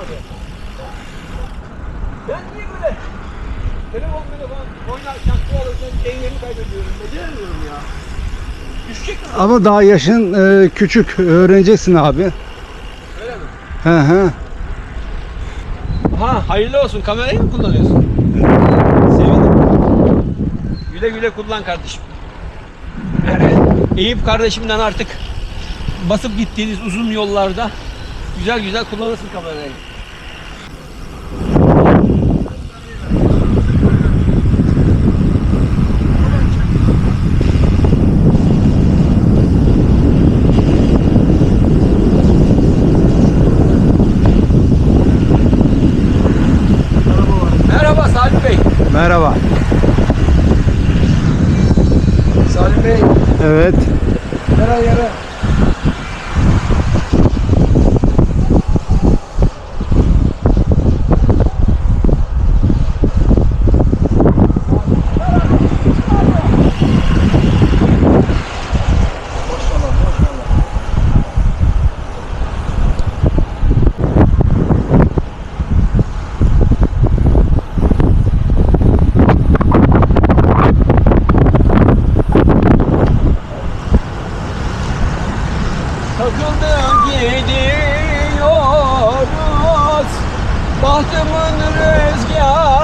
abi. Ben niye böyle telefon telefon oynarken kovalarken dengemi kaybediyorum. Beceremiyorum ya. Düşecek mi? Ama daha yaşın e, küçük. Öğreneceksin abi. Öyle mi? Hı hı. Ha hayırlı olsun. Kamerayı mı kullanıyorsun? Sevindim. Güle güle kullan kardeşim. Evet. Eyüp kardeşimden artık basıp gittiğiniz uzun yollarda güzel güzel kullanırsın kamerayı. Merhaba Salih Bey. Merhaba. Salih Bey. Evet. Yara Takıldı gidiyoruz. Bahtımın rüzgarı